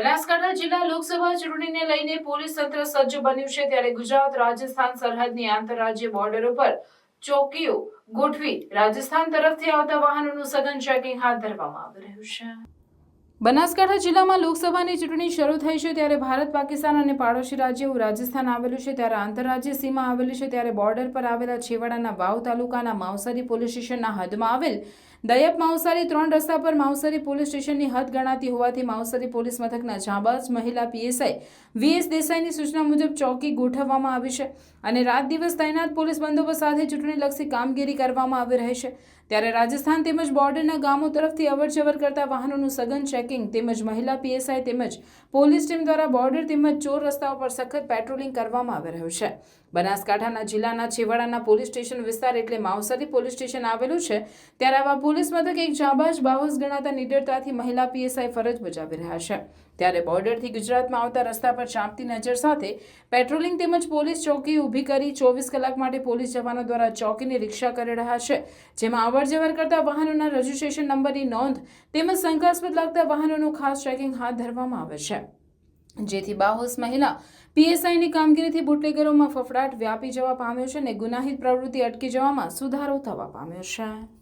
બનાસકાંઠા જિલ્લા લોકસભા ચૂંટણીને લઈને પોલીસ તંત્ર સજ્જ બન્યું છે ત્યારે ગુજરાત રાજસ્થાન સરહદની આંતરરાજ્ય બોર્ડર ઉપર ચોકીઓ ગોઠવી રાજસ્થાન તરફથી આવતા વાહનોનું સઘન ચેકિંગ હાથ ધરવામાં આવી રહ્યું છે. બનાસકાંઠા જિલ્લામાં લોકસભાની ચૂંટણી શરૂ થઈ છે ત્યારે ભારત, પાકિસ્તાન અને પાડોશી રાજ્ય રાજસ્થાન આવેલું છે ત્યારે આંતરરાજ્ય સીમા આવેલી છે ત્યારે બોર્ડર પર આવેલા છેવાડાના વાવ તાલુકાના માવસરી પોલીસ સ્ટેશનના હદમાં આવેલ દયપ માવસારી ત્રણ રસ્તા પર માઉસારી પોલીસ સ્ટેશનની હદ ગણાતી હોવાથી માઉસારી પોલીસ મથકના જાબાઝ મહિલા પીએસઆઈ વીએસ દેસાઈની સૂચના મુજબ ચોકી ગોઠવવામાં આવી છે અને રાત દિવસ તૈનાત પોલીસ બંદોબસ્ત સાથે ચૂંટણીલક્ષી કામગીરી કરવામાં આવી રહી છે. ત્યારે રાજસ્થાન તેમજ બોર્ડરના ગામો તરફથી અવરજવર કરતા વાહનોનું સઘન ચેકિંગ તેમજ મહિલા પીએસઆઈ તેમજ પોલીસ ટીમ દ્વારા બોર્ડર તેમજ ચોર રસ્તાઓ પર સખત પેટ્રોલિંગ કરવામાં આવી રહ્યું છે. બનાસકાંઠાના જિલ્લાના છેવાડાના પોલીસ સ્ટેશન વિસ્તાર એટલે માવસરી પોલીસ સ્ટેશન આવેલું છે. ત્યારે આવા પોલીસ મથક એક જાબાજ બાહોશ ગણાતા નિડરતાથી મહિલા પીએસઆઈ ફરજ બજાવી રહ્યા છે. ત્યારે બોર્ડરથી ગુજરાતમાં આવતા રસ્તા પર ચાંપતી નજર સાથે પેટ્રોલિંગ તેમજ પોલીસ ચોકી ઊભી કરી ચોવીસ કલાક માટે પોલીસ જવાનો દ્વારા ચોકીની રિક્ષા કરી રહ્યા છે. જેમાં અવરજવર કરતા વાહનોના રજિસ્ટ્રેશન નંબરની નોંધ તેમજ શંકાસ્પદ લાગતા વાહનોનું ખાસ ચેકિંગ હાથ ધરવામાં આવે છે. જેથી બાહોશ મહિલા પીએસઆઈની કામગીરીથી બુટલેગરોમાં ફફડાટ વ્યાપી જવા પામ્યો છે અને ગુનાહિત પ્રવૃત્તિ અટકી જવામાં સુધારો થવા પામ્યો છે.